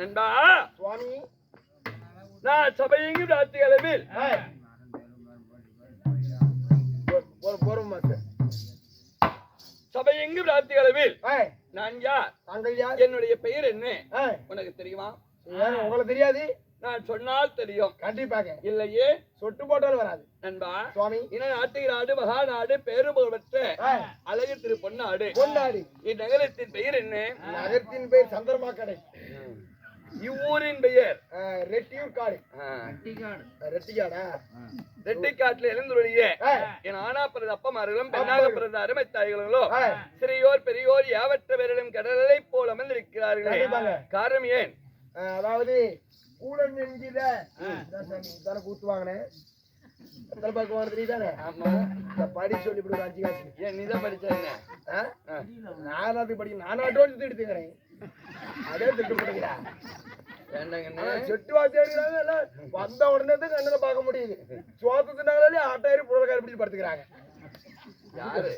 நண்பா சுவாமி. நான் சபையெங்கும் ராத்திரி அளவில். சபையெங்கும் ராத்திரி அளவில் நான் யார்? தாங்கள் யார்? என்னுடைய பெயர் என்ன? உனக்கு தெரியுமா? உங்களுக்கு தெரியாது? நான் சொன்னால் தெரியும். கண்டிப்பாக. இல்லையே? சொட்டு போட்டாலும் வராது. நண்பா சுவாமி. இன நாட்டு நாடு பேருபுகழ் பெற்ற ஏய், அழகு திரு பொன்னாடு. பொன்னாடி. இந்நகரத்தின் பெயர் என்ன? நகரத்தின் பேர் சந்திரமா கடை இவ்வூரின் பெயர் ரெட்டியூர் காடு. ரெட்டிக்காடா. ரெட்டிக்காட்டில் எழுந்துடைய என் ஆனா பிறந்த அப்பமார்களும் பெண்ணாக பிறந்த அருமை தாய்களும் ஏய், சிறியோர் பெரியோர் யாவற்ற பேரிலும் கடலை போல் அமர்ந்திருக்கிறார்களே. காரணம் ஏன்? அதாவது கூடன் என்கிற தானே கூத்து வாங்கினேன் எத்தனை பக்கம் வாங்க தெரியுதானே ஆமா. இந்த படி சொல்லி இப்படி அஞ்சு காசு ஏன் நீதான் படிச்ச என்ன? ஆ? ஆ. நான் அது படி நான் அட்வான்ஸ் திட்டு எடுத்துக்கிறேன். அதே திட்டு வேண்டாங்கண்ணே செட்டு வந்த உடனே தான் கண்ணில் பார்க்க முடியுது. சோத்து தின்னாங்களே ஆட்டாயிரம் படுத்துக்கிறாங்க. யாரு?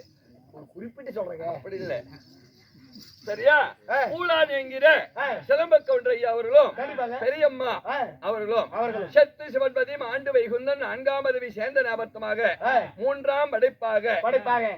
ஒரு குறிப்பிட்டு சொல்றேங்க. அப்படி இல்ல. சரியா. பூலான் என்கிற. சிலம்ப கவுண்டர் ஐயா அவர்களும் பெரியம்மா அவர்களும். சத்து சிவன்பதியும் ஆண்டு வைகுந்தன் நான்காம் பதவி சேர்ந்த ஞாபகமாக மூன்றாம் படைப்பாக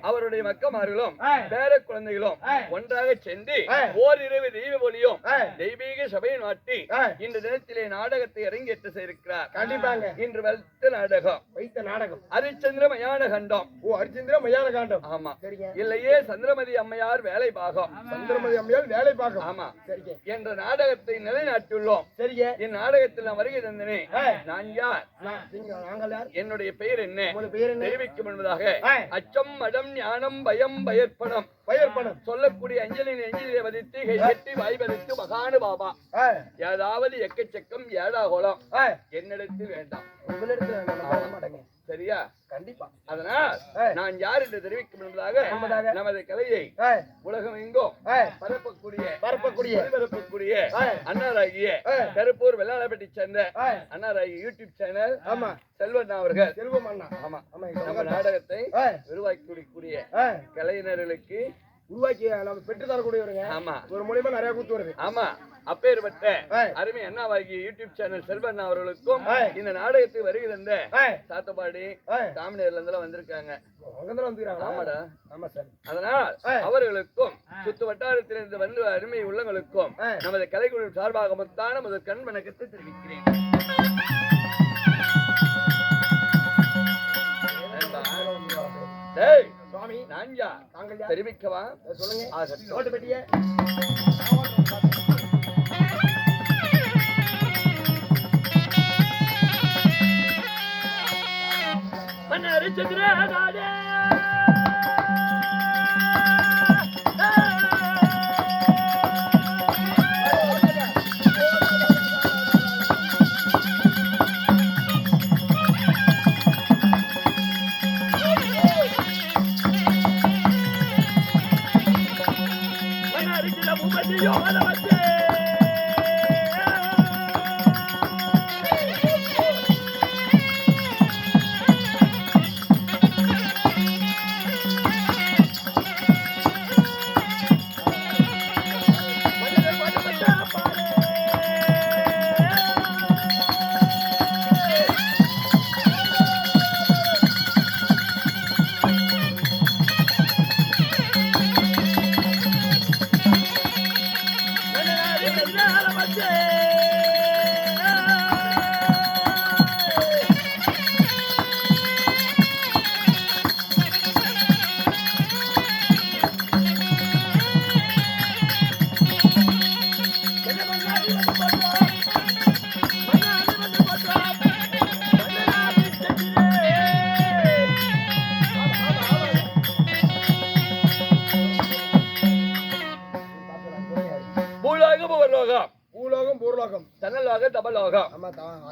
அவருடைய மக்கமார்களும். பேர குழந்தைகளும். ஒன்றாக சென்று. ஓரிரவு தெய்வ ஒளியும். தெய்வீக சபையை நாட்டி இன்று தினத்திலே நாடகத்தை அரங்கேற்ற செய்திருக்கிறார். கண்டிப்பாங்க இன்று வளர்த்த நாடகம். வைத்த நாடகம். ஹரிச்சந்திர மயான கண்டம். ஓ அரிச்சந்திர மையான காண்டம். ஆமா. இல்லையே சந்திரமதி அம்மையார் வேலை பாகம் சந்திரமதி அம்மையால் வேலை பார்க்கும். ஆமா. சரிங்க. என்ற நாடகத்தை நிலைநாட்டியுள்ளோம். சரிங்க. இந்நாடகத்தில் நான் வருகை தந்தனே. ஏய். நான் யார்? என்னுடைய பெயர் என்ன? தெரிவிக்கும் என்பதாக. அச்சம் மடம் ஞானம் பயம் பயற்படம். பெயர் பணம் சொல்லக்கூடிய அஞ்சலின் நெஞ்சிலே வதித்து கையெட்டி வாய்வதற்கு மகானு பாபா. ஏதாவது எக்கச்சக்கம் ஏடாகோலம் ஏய், என்னிடத்தில் வேண்டாம். உங்களிடத்துல சரியா? கண்டிப்பா. அதனால். நான் யார் என்று தெரிவிக்கும் என்பதாக. நமது கலையை உலகம் எங்கும் பரப்பக்கூடிய பரப்பக்கூடிய. அன்னாராகிய ஏய். கருப்பூர் வெள்ளாளப்பட்டி சேர்ந்த ஏய், அன்னாராகிய யூடியூப் சேனல் ஆமா. செல்வன் அவர்கள். செல்வம் அண்ணா. ஆமா. நம்ம நாடகத்தை உருவாக்கி கொடுக்கக்கூடிய கலைஞர்களுக்கு உருவாக்கி நம்ம பெற்று தரக்கூடியவருங்க ஆமா. ஒரு மூலியமா நிறைய கூத்து வருது. ஆமா. அப்பேற்பட்ட. அருமை அண்ணாவாகிய யூடியூப் சேனல் செல்வன் அவர்களுக்கும். இந்த நாடகத்துக்கு வருகை தந்த சாத்தப்பாடி தாமினேர்ல இருந்தெல்லாம் வந்திருக்காங்க. ஆமாடா. ஆமா சார். அதனால். அவர்களுக்கும் சுத்து வட்டாரத்திலிருந்து வந்து அருமை உள்ளங்களுக்கும். நமது கலைக்குழு சார்பாக மொத்தான முதல் கண் வணக்கத்தை தெரிவிக்கிறேன். தெரிவிக்கவா? சொல்லுங்க. ஆகட்டும். ஓட்டு يوم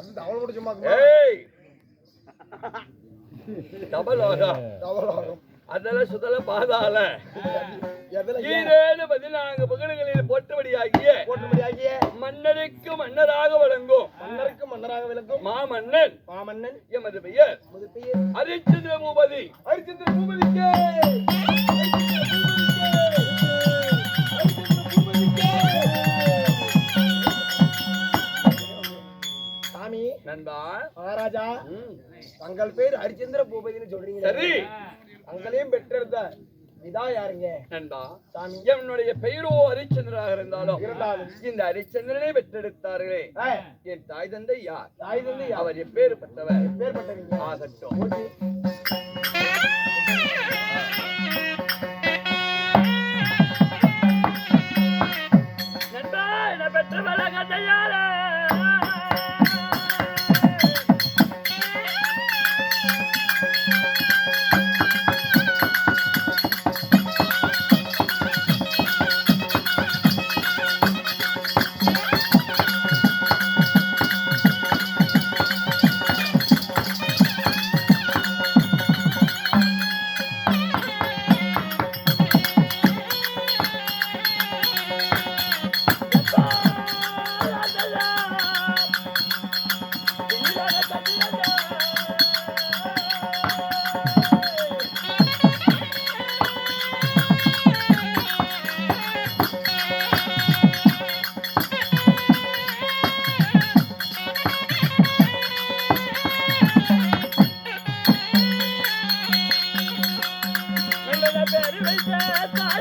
ஆமா தா- அது தவளை மட்டும் சும்மா ஏய்! தபலோகம் தவளோகம் அதல சுதல பாதாள. எதுல ஈரேழு பதினான்கு புகழ்களில் போற்றபடியாகிய போட்டுபடி ஆகிய மன்னருக்கு மன்னராக வழங்கும் மன்னருக்கு மன்னராக விளக்கும் மாமன்னன். மாமன்னன். எமது பெயர் முது பெயர் ஹரிச்சந்திர பூபதி நண்பா மகாராஜா தங்கள் பேர் ஹரிச்சந்திர பூபதினு சொல்றீங்க சரி. தங்களையும் பெற்றெடுத்த இதா யாருங்க? நண்பா சாமி. என்னுடைய பெயரோ ஹரிச்சந்திரனாக இருந்தாலும் இருந்தாலும். இந்த ஹரிச்சந்திரனை பெற்றெடுத்தார்களே. என் தாய் தந்தை யார்? தாய் தந்தை? அவர் எப்பேற்பட்டவர்? பேர்பட்டவங்க ஆகட்டும்.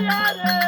yeah, yeah.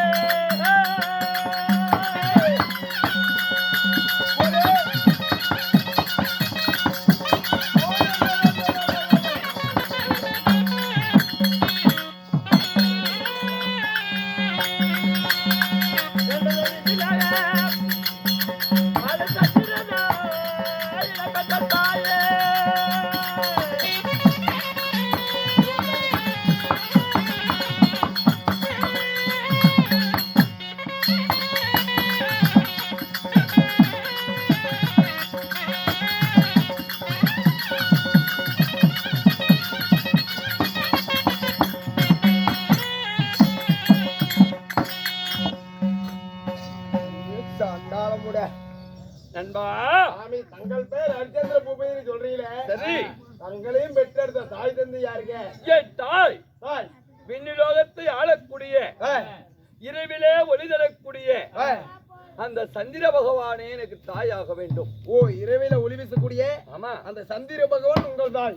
அந்த சந்திர பகவான் உங்கள் தாய்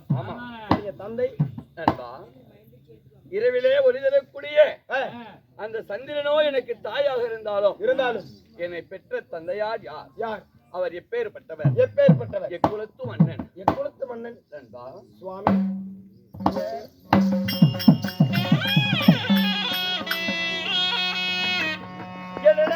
நீங்க தந்தை. இரவிலே ஒளி தரக்கூடிய ஆ, அந்த சந்திரனோ எனக்கு தாயாக இருந்தாலும் இருந்தாலும். என்னை பெற்ற தந்தையார் யார்? யார்? அவர் எப்பேற்பட்டவர்? எப்பேற்பட்டவர்? எக்குலத்து மன்னன். எக்குளத்து மன்னன். நண்பா சுவாமி. என்னோட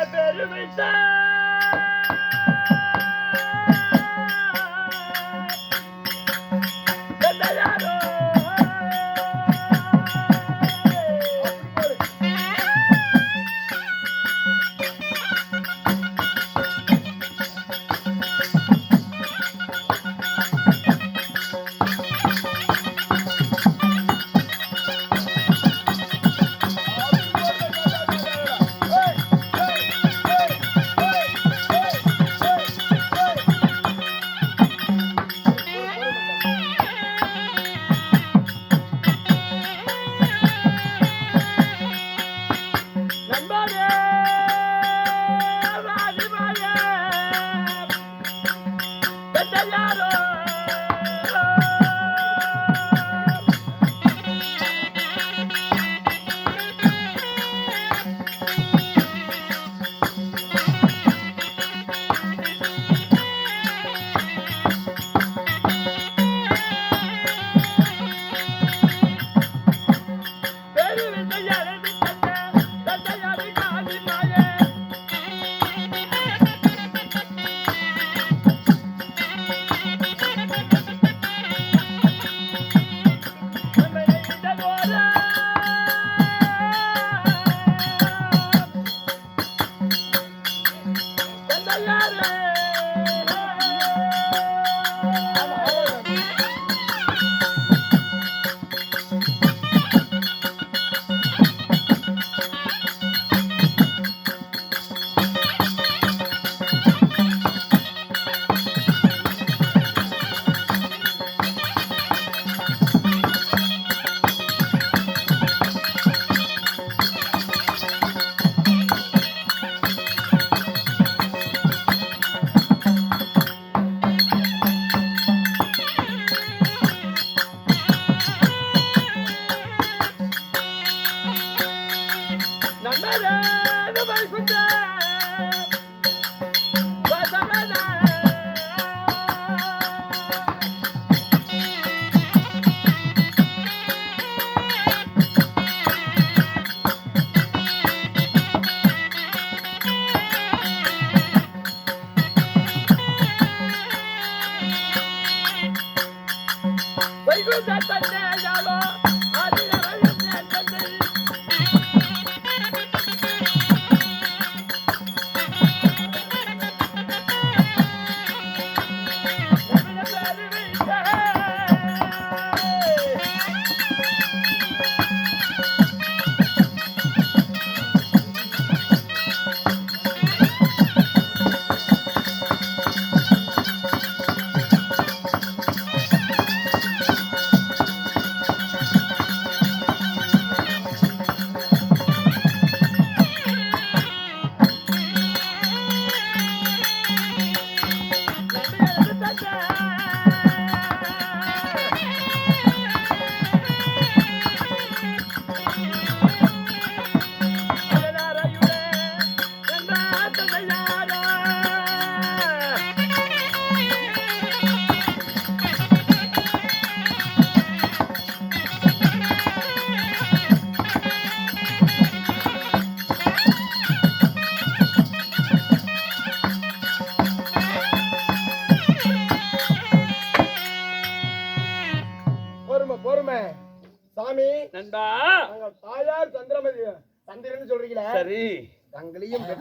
பெரு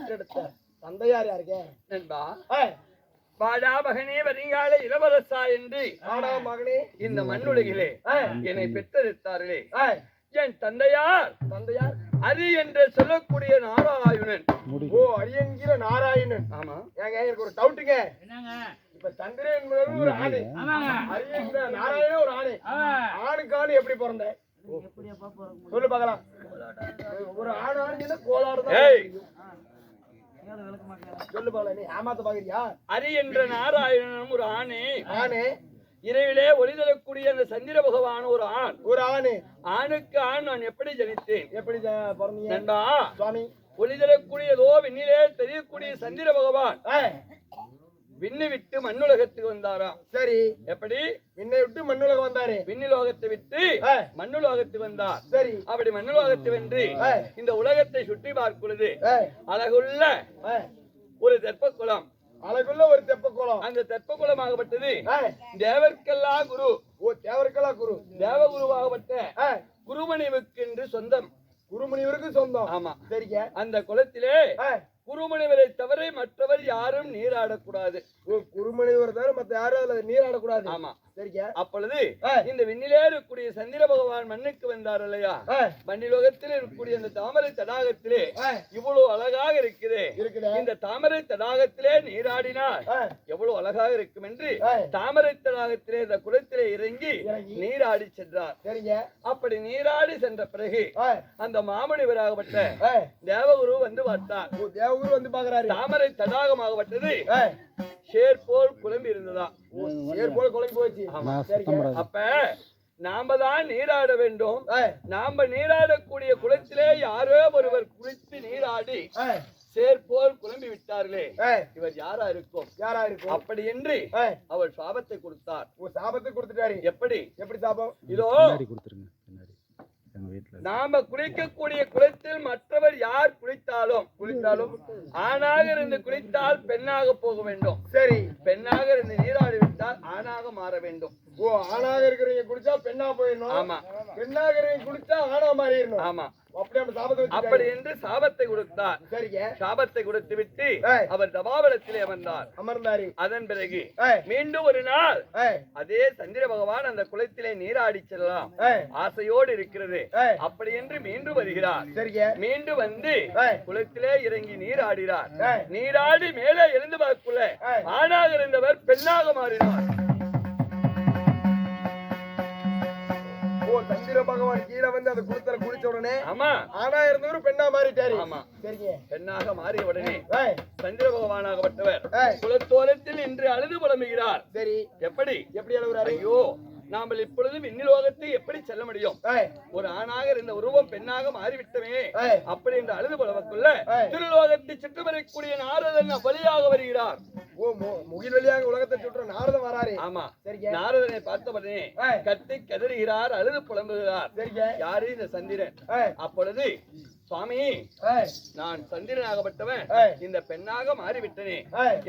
பெற்றெடுத்த தந்தையார் யாருக்கே நண்பா வாடா மகனே வருங்கால இளவரசா என்று ஆடா மகனே. இந்த மண்ணுலகிலே என்னை பெற்றெடுத்தார்களே. என் தந்தையார் தந்தையார். அரி என்று சொல்லக்கூடிய நாராயணன். ஓ அடியங்கிற நாராயணன். ஆமா. ஏங்க எனக்கு ஒரு டவுட்டுங்க. என்னங்க? இப்ப சந்திரன் ஒரு ஆணு. ஆமாங்க. அரியங்கிற நாராயணன் ஒரு ஆணு. ஆணுக்கு ஆணு எப்படி பிறந்த? சொல்லு பார்க்கலாம். ஒரு ஆண் ஆணுன்னா கோளாறு. சொல்லு பார்க்கலாம் நீ ஏமாத்த பாக்குறியா? அரி என்ற நாராயணனும் ஒரு ஆணே. ஆணு? இரவிலே ஒளிதரக்கூடிய அந்த சந்திர பகவான் ஒரு ஆண். ஒரு ஆணு. ஆணுக்கு ஆண் நான் எப்படி ஜனித்தேன்? எப்படி பிறந்தீங்க? சுவாமி. ஒளிதரக்கூடியதோ விண்ணிலே தெரியக்கூடிய சந்திர பகவான். விண்ணு விட்டு மண்ணுலகத்துக்கு வந்தாராம் சரி. எப்படி? என்னை விட்டு மண்ணுலகம் வந்தாரு. விண்ணுலோகத்தை விட்டு மண்ணுலோகத்துக்கு வந்தார். சரி. அப்படி மண்ணுலோகத்தை வென்று. இந்த உலகத்தை சுற்றி பார்க்கிறது அழகுள்ள ஒரு தெப்பக்குளம். அழகுள்ள ஒரு தெப்ப குளம் அந்த தெப்பக்குளமாகப்பட்டது. ஏய், தேவர்க்கெல்லாம் குரு. ஓ தேவருக்கெல்லாம் குரு. தேவகுருவாகப்பட்ட குருமணிவுக்கு என்று சொந்தம். குருமுனிவருக்கு சொந்தம். ஆமா. சரிங்க. அந்த குளத்திலே ஏய், குருமணிவரை தவிர மற்றவர் யாரும் நீராடக்கூடாது. குருமுனிவர் தவிர மத்த யாரும் அதுல நீராடக்கூடாது. ஆமா. சரிங்க. அப்பொழுது இந்த விண்ணிலே இருக்கக்கூடிய சந்திர பகவான் மண்ணுக்கு வந்தார் இல்லையா? மண்ணிலோகத்தில் இருக்கக்கூடிய அந்த தாமரை தடாகத்திலே இவ்வளவு அழகாக இருக்குது. இந்த தாமரை தடாகத்திலே நீராடினால் எவ்வளவு அழகாக இருக்கும் என்று தாமரை தடாகத்திலே இந்த குளத்திலே இறங்கி. நீராடி சென்றார். அப்படி நீராடி சென்ற பிறகு அந்த மாமனிவராகப்பட்ட தேவகுரு வந்து பார்த்தார். தேவகுரு வந்து பாக்குறாரு. தாமரை தடாகமாகப்பட்டது. ஷேர் போல் குழம்பி இருந்ததா? சேர் போல குழம்பு போச்சு. ஆமா. அப்ப நாம தான் நீராட வேண்டும். நாம நீராடக்கூடிய குளத்திலே யாரோ ஒருவர் குளித்து நீராடி சேர் போல் குழம்பி விட்டார்களே. இவர் யாரா இருக்கும்? யாரா இருக்கும்? அப்படி என்று அவர் சாபத்தை கொடுத்தார். சாபத்தை கொடுத்துட்டாரு. எப்படி? எப்படி சாபம்? இதோ பின்னாடி கொடுத்துருங்க பின்னாடி எங்க வீட்டுல நாம குளிக்கக்கூடிய குளத்தில் மற்றவர் யார் குளித்தாலும் குளித்தாலும் ஆணாக இருந்து குளித்தால் பெண்ணாக போக வேண்டும். சரி. பெண்ணாக இருந்து நீராடி விட்டால் ஆணாக மாற வேண்டும். ஓ ஆணாக இருக்கிறவங்க குடிச்சா பெண்ணா போயிடணும். ஆமா. பெண்ணாக இருக்கிறவங்க குடிச்சா ஆணா மாறிடணும். ஆமா. அப்படி என்று சாபத்தை கொடுத்தார். சாபத்தை கொடுத்து விட்டு. அவர் தபாவளத்திலே அமர்ந்தார். அமர்ந்தாரு. அதன் பிறகு மீண்டும் ஒரு நாள் அதே சந்திர பகவான் அந்த குளத்திலே நீராடி செல்லலாம். ஆசையோடு இருக்கிறது. அப்படி என்று மீண்டும் வருகிறார். மீண்டும் வந்து குளத்திலே இறங்கி நீராடினார். நீராடி மேலே எழுந்து பார்க்குள்ள. ஆணாக இருந்தவர் பெண்ணாக மாறினார். பகவான் கீழே வந்து அந்த குளத்துல குளிச்ச உடனே ஆமா. ஆணா இருந்தவரு பெண்ணா மாறிட்டாரு. ஆமா. சரிங்க. பெண்ணாக மாறிய உடனே சந்திர பகவானாகப்பட்டவர் குலத்தோரத்தில் இன்று அழுது புலம்புகிறார். சரி. எப்படி? எப்படி அழுகுறாரு ஐயோ நாமல் இப்பொழுது விண்ணிலோகத்தை எப்படி செல்ல முடியும்? ஒரு ஆணாக இருந்த உருவம் பெண்ணாக மாறிவிட்டமே. அப்படி என்று அழுது புலவக்குள்ள. திருலோகத்தை சுற்றி வரக்கூடிய நாரதன் பலியாக வருகிறார். ஓ மு- முகில் வழியாக உலகத்தை சுற்ற நாரதம் வராரு. ஆமா. சரிங்க. நாரதனை பார்த்த உடனே கத்தி கதறுகிறார் அழுது புலம்புகிறார். சரிங்க. யாரு இந்த சந்திரன்? அப்பொழுது சுவாமி நான் சந்திரனாகப்பட்டவன். இந்த பெண்ணாக மாறிவிட்டனே.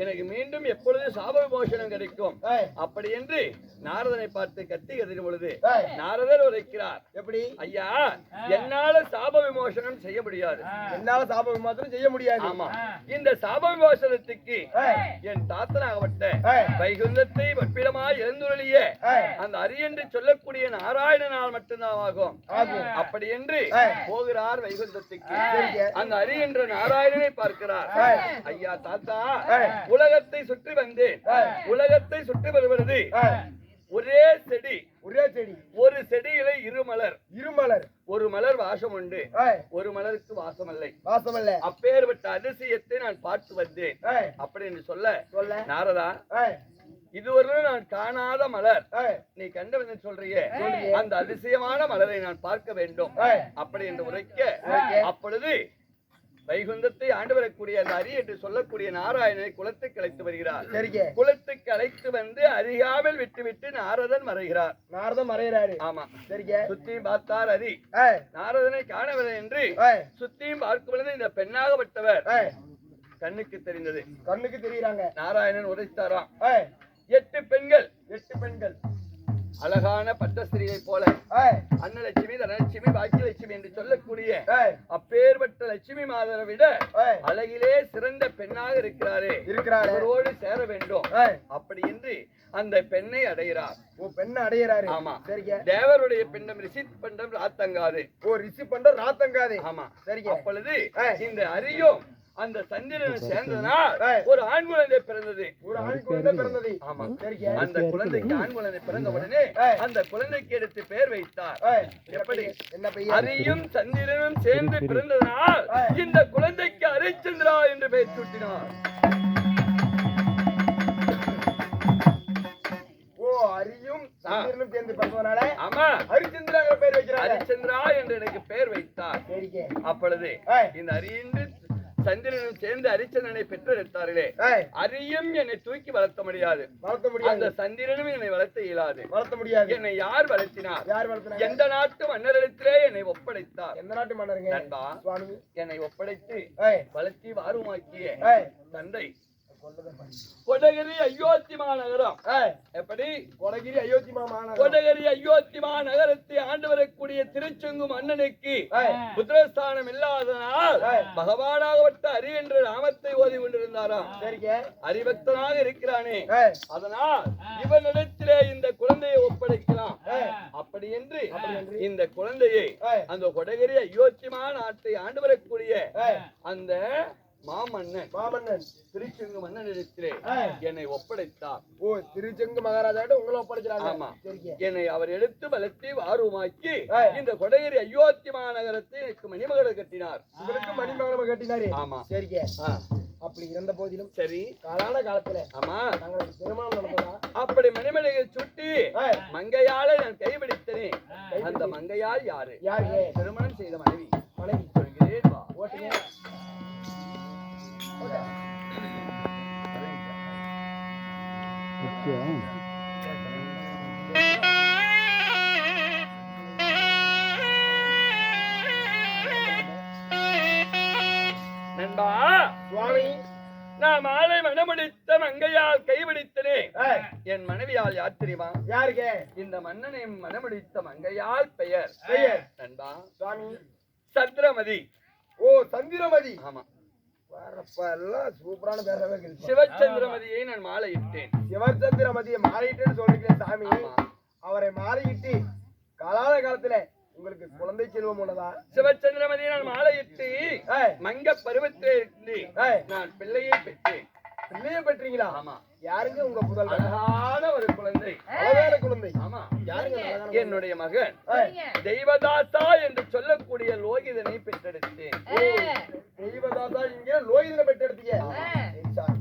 எனக்கு மீண்டும் எப்பொழுது சாப விமோசனம் கிடைக்கும்? அப்படி என்று நாரதனை பார்த்து கத்தி கதறின பொழுது நாரதர் உரைக்கிறார். எப்படி? ஐயா என்னால சாப விமோசனம் செய்ய முடியாது. என்னால சாப விமாத்திரம் செய்ய முடியாது. ஆமா. இந்த சாப விமோசனத்துக்கு என் தாத்தனாகப்பட்ட வைகுந்தத்தை வற்பிடமாய் எழுந்துருளிய அந்த அரியென்று சொல்லக்கூடிய நாராயணனால் மட்டும்தான் ஆகும். அப்படி என்று. போகிறார் வைகுந்தத்துக்கு சரிங்க. அந்த அரி என்ற நாராயணனை பார்க்கிறார். ஐயா தாத்தா. உலகத்தை சுற்றி வந்தேன். உலகத்தை சுற்றி வருவது ஒரே செடி. ஒரே செடி. ஒரு செடியில இரு மலர். இருமலர் ஒரு மலர் வாசம் உண்டு. ஒரு மலருக்கு வாசமில்லை. வாசமல்ல. அப்பேற்பட்ட அதிசயத்தை நான் பார்த்து வந்தேன். ஏய், அப்படி என்று சொல்ல சொல்ல. நாரதா இதுவரையிலும் நான் காணாத மலர். நீ கண்டவன் சொல்றியே. அந்த அதிசயமான மலரை நான் பார்க்க வேண்டும். அப்படி என்று உரைக்க. அப்பொழுது வைகுந்தத்தை ஆண்டு வரக்கூடிய அந்த அரி என்று சொல்லக்கூடிய நாராயணனை குலத்துக்கு அழைத்து வருகிறார். சரிங்க. குலத்துக்கு அழைத்து வந்து அருகாமல் விட்டுவிட்டு நாரதன் மறைகிறார். நாரதம் மறையிறாரு ஆமா. சரிங்க. சுத்தியும் பார்த்தார் அரி. நாரதனை காணவில்லை என்று சுத்தியும் பார்க்கும் பொழுது இந்த பெண்ணாகப்பட்டவர் ஏய், கண்ணுக்கு தெரிந்தது. கண்ணுக்கு தெரியுறாங்க. நாராயணன் உரைத்தாராம் எட்டு பெண்கள். எட்டு பெண்கள். அழகான பட்டஸ்திரியை போல. அன்னலட்சுமி தனலட்சுமி பாக்கியலட்சுமி என்று சொல்லக்கூடிய அப்பேற்பட்ட லட்சுமி மாதரை விட அழகிலே சிறந்த பெண்ணாக இருக்கிறாரே. இருக்கிறாரே. அவரோடு சேர வேண்டும். அப்படி என்று அந்த பெண்ணை அடைகிறார். ஓ பெண்ணை அடையிறாரு ஆமா. சரிங்க. தேவருடைய பெண்டம் ரிஷித் பண்டம் ராத்தங்காது. ஓ ரிசி பண்ற ராத்தங்காது. ஆமா. சரிங்க. அப்பொழுது. இந்த அரியும் அந்த சந்திரன் சேர்ந்ததனால் ஏய். ஒரு ஆண் குழந்தை பிறந்தது. ஒரு ஆண் குழந்தை பிறந்தது. ஆமா. அந்த குழந்தைக்கு ஆண் குழந்தை பிறந்த உடனே. அந்த குழந்தைக்கு எடுத்து பெயர் வைத்தார். எப்படி? அரியும் சந்திரனும் சேர்ந்து பிறந்ததனால். இந்த குழந்தைக்கு ஹரிச்சந்திரா என்று பெயர் சூட்டினார். ஓ அரியும் சந்திரனும் சேர்ந்து பிறந்ததுனால ஆமா. ஹரிச்சந்திராங்கிற பேர் வைக்கிறாங்க ஹரிச்சந்திரா என்று எனக்கு பெயர் வைத்தார். அப்பொழுது. இந்த அரியன்று சந்திரனும் சேர்ந்து ஹரிச்சந்திரனை பெற்றெடுத்தார்களே அரியும் என்னை தூக்கி வளர்த்த முடியாது. வளர்த்த அந்த முடியாது சந்திரனும் என்னை வளர்த்த இயலாது. வளர்த்த முடியாது. என்னை யார் வளர்த்தினார்? யார் வளர்த்தினாங்க? எந்த நாட்டு மன்னரிடத்திலே என்னை ஒப்படைத்தார்? எந்த நாட்டு மன்னருங்க? என்னை ஒப்படைத்து வளர்த்தி வாருமாக்கிய தந்தை. கொடகிரி அயோத்திமா நகரம் ஏய் எப்படி? கொடகிரி அயோத்தி கொடகிரி அயோத்திமா நகரத்தை ஆண்டு வரக்கூடிய திருச்செங்கும் அண்ணனுக்கு புத்திரஸ்தானம் இல்லாதனால் ஏய். பகவானாகப்பட்ட அரி என்ற நாமத்தை ஓதி கொண்டிருந்தாராம். சரிங்க. அறிபக்தனாக இருக்கிறானே. அதனால் இவனிடத்திலே இந்த குழந்தையை ஒப்படைக்கலாம். அப்படி என்று. இந்த குழந்தையை அந்த கொடகிரி அயோத்திமா நாட்டை ஆண்டு வரக்கூடிய அந்த மாமன்னன். மாமன்னன். திருச்செங்கு மன்னனிடத்திலே. என்னை ஒப்படைத்தார். ஓ திருச்செங்கு மகாராஜாட்ட உங்களை ஆமா. சரிங்க. என்னை அவர் எடுத்து வாருமாக்கி ஏய். இந்த கொடகிரி அயோத்தி மாநகரத்தை எனக்கு மணிமகளை கட்டினார். உங்களுக்கு கட்டினாரு. ஆமா. சரிங்க. அப்படி இருந்த போதிலும் சரி. காலான காலத்துல ஆமா. தங்களுக்கு திருமணம் நடந்ததா? அப்படி மணிமலையை சுட்டி மங்கையால நான் கைபிடித்தனே அந்த மங்கையால் யாரு? யாருங்க திருமணம் செய்த மனைவி. மனைவி. சொல்கிறேன் நண்பா சுவாமி நான் மாலை மனமுடித்த மங்கையால் கைபிடித்தனே என் மனைவியால் யார் தெரியுமா யாருங்க இந்த மன்னனை மனமுடித்த மங்கையால் பெயர். பெயர். நண்பா சுவாமி. சந்திரமதி. ஓ சந்திரமதி. ஆமா. சூப்பரான பேரவே சிவச்சந்திரமதியை நான் மாலையிட்டேன். சிவச்சந்திரமதியை மாறிட்டுன்னு சொல்றீங்க சாமி. அவரை மாறிட்டு காலான காலத்துல உங்களுக்கு குழந்தை செல்வம் உள்ளதா? சிவச்சந்திரமதியை நான் மாலையிட்டு மங்க ஏய். நான் பிள்ளையை பெற்றேன். பிள்ளைய பெற்றீங்களா? ஆமா. யாருங்க உங்க புதல்வர் அழகான ஒரு குழந்தை. அழகான குழந்தை. ஆமா. யாருங்க என்னுடைய மகன். தெய்வதாசா என்று சொல்லக்கூடிய லோகிதனை பெற்றெடுத்தேன். தெய்வதாதா இங்க லோகிதனை பெற்றெடுத்தீங்க. சரி, சாமி.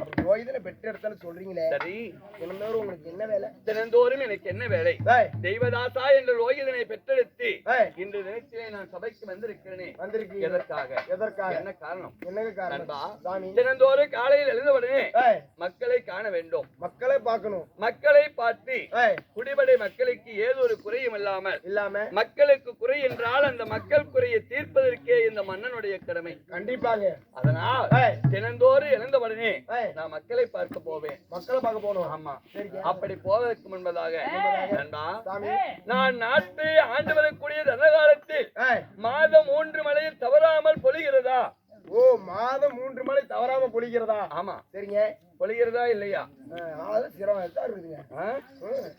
அப்படி லோகிதனை பெற்றெடுத்தாலும் சொல்றீங்களே. சரி. தினந்தோறும் உங்களுக்கு என்ன வேலை? தினந்தோறும் எனக்கு என்ன வேலை? ஏய், தெய்வதாசா என்ற லோகிதனை பெற்றெடுத்து ஏய், இன்று தினத்திலே நான் சபைக்கு வந்திருக்கிறேனே. வந்திருக்கீங்க. எதற்காக? எதற்காக? என்ன காரணம்? காரணம்? தினந்தோறும் காலையில் எழுந்தவுடனே ஏய், மக்களை காண வேண்டும். மக்களை பார்க்கணும். மக்களை பார்த்து குடிபடை மக்களுக்கு ஏதொரு குறையும் இல்லாமல் இல்லாம? மக்களுக்கு குறை என்றால் அந்த மக்கள் குறையை தீர்ப்பதற்கே மன்னனுடைய கடமை. கண்டிப்பாங்க அதனால் தினந்தோறும் எழுந்தவுடனே ஏய், நான் மக்களை பார்க்க போவேன். மக்களை பார்க்க போகணும். ஆமா. அப்படி போவதற்கு முன்பதாக நான் நாட்டை ஆண்டு வரக்கூடிய தனகாலத்தில் மாதம் மூன்று மலையில் தவறாமல் பொழிகிறதா? ஓ மாதம் மூன்று மணி தவறாம பொழிக்கிறதா ஆமா. சரிங்க. பொழிகிறதா இல்லையா.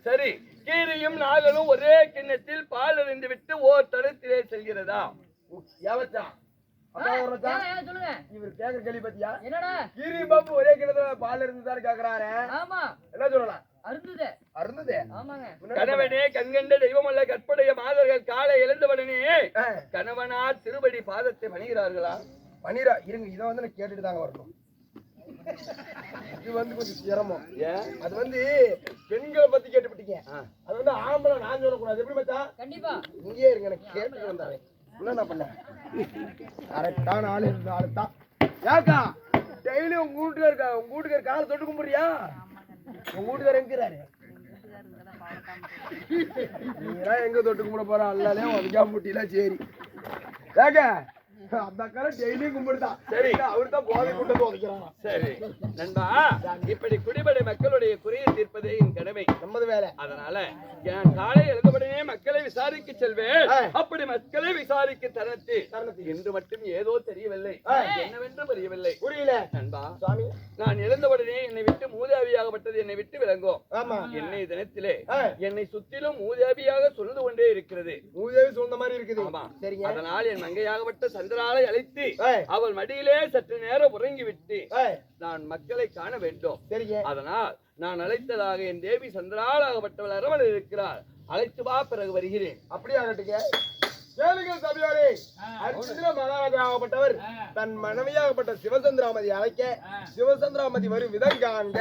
சரி கீரியும் நாகலும் ஒரே கிண்ணத்தில் பால் அறிந்து விட்டு ஓர் தடத்திலே செல்கிறதா? இவர் கேக்குற கேள்வி பத்தியா? என்னடா? கீரி பாப்பு ஒரே கிணத்துல பால் இருந்துதான் கேக்குறாரு? ஆமா. என்ன சொல்லலாம்? அருந்துதே. அருந்ததே? ஆமாங்க. கணவனே கண்கண்ட தெய்வமல்ல கற்புடைய மாதர்கள் காலை எழுந்தவுடனே ஏய், கணவனார் திருபடி பாதத்தை பணிகிறார்களா பன்னீரா இருங்க இதை வந்து நான் கேட்டுட்டு தாங்க வரணும். இது வந்து கொஞ்சம் சிரமம். ஏன் அது வந்து பெண்களை பத்தி கேட்டுவிட்டீங்க ஆ. அது வந்து ஆம்பளை நான் சொல்லக்கூடாது. எப்படி மச்சான்? கண்டிப்பா. இங்கேயே இருங்க எனக்கு கேட்டுட்டு வந்தாரு என்ன நான் பண்ணேன் கரெக்டான ஆளு இருந்த ஆளு தான் ஏக்கா டெய்லி உங்க வீட்டுக்கார இருக்கா உங்க வீட்டுக்கார காலை தொட்டு கும்பிடுறியா? உங்க வீட்டுக்கார எங்கிறாரு? நீங்களாம் எங்க தொட்டு கும்பிட போறா? அல்லாலே உதக்கா முட்டிலாம் சரி. ஏக்க அந்த அக்கால டெய்லியும் கும்பிடுதான் சரி. அவர் தான் போதை கூட்டத்தை உதைக்கிறான்? சரி. நண்பா இப்படி குடிபடை மக்களுடைய மக்களுடைய குறையை தீர்ப்பதே என் கடமை. நம்மது வேலை. அதனால நான் காலை எழுந்தவுடனே மக்களை விசாரிக்க செல்வேன். ஆ. அப்படி மக்களை விசாரிக்க தருணத்தில் தருணத்தில். இன்று மட்டும் ஏதோ தெரியவில்லை. ஆ. என்னவென்று புரியவில்லை. புரியல. நண்பா சுவாமி. நான் எழுந்தவுடனே என்னை விட்டு மூதாவியாகப்பட்டது என்னை விட்டு விளங்கும் ஆமா. என்னை தினத்திலே. என்னை சுற்றிலும் மூதாவியாக சொல்ந்து கொண்டே இருக்கிறது. மூதேவி சொந்த மாதிரி இருக்குது. ஆமா. சரிங்க. அதனால் என் மங்கையாகப்பட்ட சந்திராலை அழைத்து அவள் மடியிலே சற்று நேரம் உறங்கிவிட்டு நான் மக்களை காண வேண்டும். அதனால் நான் அழைத்ததாக என் தேவி சந்திராளாகப்பட்டவள் அரவணை இருக்கிறார் அழைத்து வா பிறகு வருகிறேன். அப்படியே ஆகட்டுங்க கேளுங்கள் சபையோரே அர்ஜுன தன் மனைவியாகப்பட்ட சிவசந்திராமதி அழைக்க சிவசந்திராமதி வரும் விதம் காண்க.